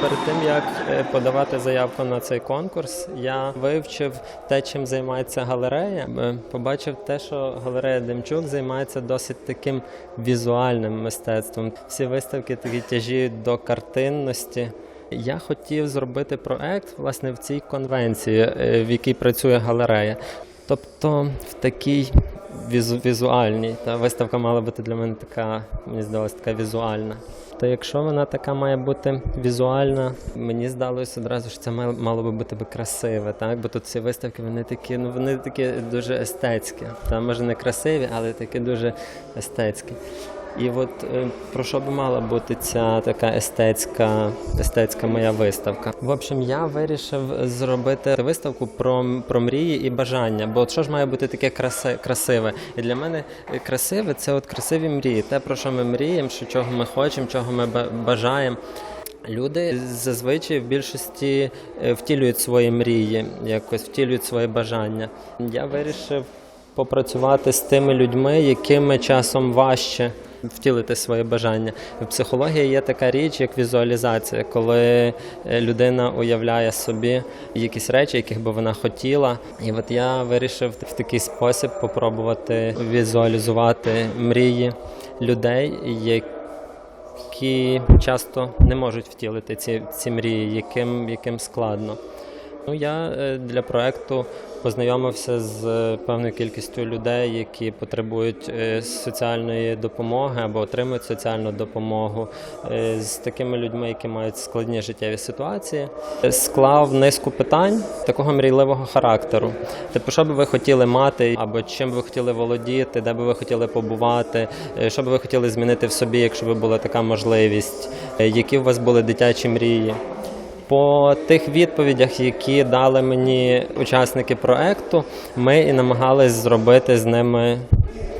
перед тим як е, подавати заявку на цей конкурс, я вивчив те, чим займається галерея. Е, Побачив те, що галерея Демчук займається досить таким візуальним мистецтвом. Всі виставки такі тяжіють до картинності. Я хотів зробити проект власне в цій конвенції, е, в якій працює галерея. Тобто в такій візу, візуальній. Та виставка мала бути для мене така, мені здалося, така візуальна. То якщо вона така має бути візуальна, мені здалося одразу, що це мало, би бути красиве, так? Бо тут ці виставки вони такі, ну вони такі дуже естетські. Та може не красиві, але такі дуже естетські. І от е, про що би мала бути ця така естетська, естетська моя виставка? В общем, я вирішив зробити виставку про, про мрії і бажання. Бо от що ж має бути таке краси, красиве? І для мене е, красиве це от красиві мрії, те, про що ми мріємо, що чого ми хочемо, чого ми ба- бажаємо. Люди зазвичай в більшості е, втілюють свої мрії, якось втілюють свої бажання. Я вирішив попрацювати з тими людьми, якими часом важче втілити своє бажання. В психології є така річ, як візуалізація, коли е, людина уявляє собі якісь речі, яких би вона хотіла. І от я вирішив в такий спосіб попробувати візуалізувати мрії людей, які часто не можуть втілити ці, ці мрії, яким, яким складно. Ну, я е, для проекту познайомився з е, певною кількістю людей, які потребують е, соціальної допомоги або отримують соціальну допомогу, е, з такими людьми, які мають складні життєві ситуації. Склав низку питань такого мрійливого характеру. Типу, що би ви хотіли мати, або чим би ви хотіли володіти, де би ви хотіли побувати, що би ви хотіли змінити в собі, якщо би була така можливість, які у вас були дитячі мрії. По тих відповідях, які дали мені учасники проекту, ми і намагались зробити з ними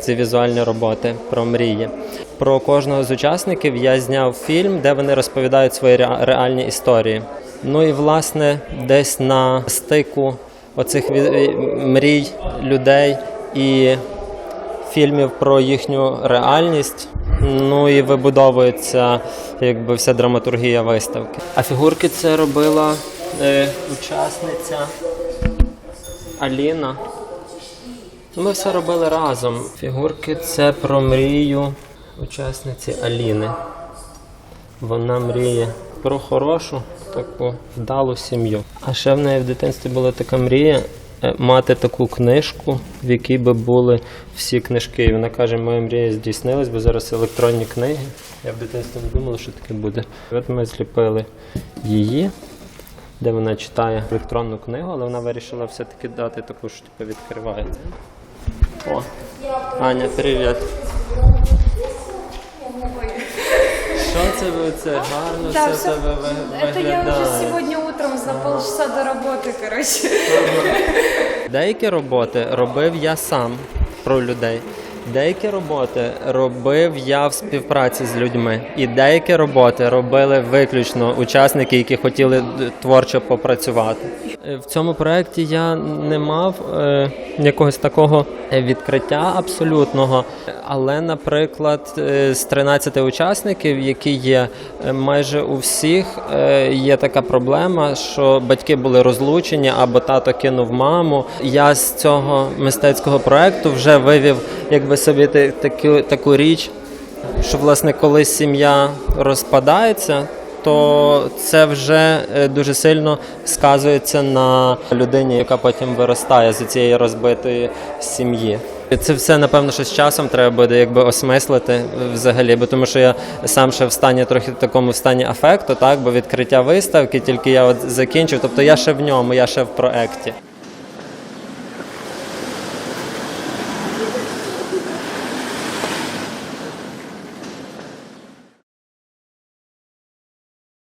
ці візуальні роботи про мрії. Про кожного з учасників я зняв фільм, де вони розповідають свої реальні історії. Ну і власне десь на стику оцих мрій людей і фільмів про їхню реальність. Ну і вибудовується якби вся драматургія виставки. А фігурки це робила е, учасниця Аліна. Ми все робили разом. Фігурки це про мрію учасниці Аліни. Вона мріє про хорошу, таку вдалу сім'ю. А ще в неї в дитинстві була така мрія мати таку книжку, в якій би були всі книжки. І вона каже, моя мрія здійснилась, бо зараз електронні книги. Я в дитинстві не думала, що таке буде. От ми зліпили її, де вона читає електронну книгу, але вона вирішила все-таки дати таку, що типу, відкривається. О, Аня, привіт. Що це ви це гарно Да, все всё. тебе Это я уже виглядає. Утром за полчаса до роботи. Коротше. Деякі роботи робив я сам про людей. Деякі роботи робив я в співпраці з людьми, і деякі роботи робили виключно учасники, які хотіли творчо попрацювати. Е, В цьому проєкті я не мав е, якогось такого відкриття абсолютного, але, наприклад, е, з 13 учасників, які є, е, майже у всіх е, є така проблема, що батьки були розлучені або тато кинув маму. Я з цього мистецького проекту вже вивів, якби собі таку, таку річ, що власне, коли сім'я розпадається. То це вже е, дуже сильно сказується на людині, яка потім виростає з цієї розбитої сім'ї. Це все напевно, що з часом треба буде якби осмислити взагалі, бо тому що я сам ще в стані трохи такому в стані афекту, так бо відкриття виставки, тільки я от закінчив. Тобто я ще в ньому, я ще в проекті.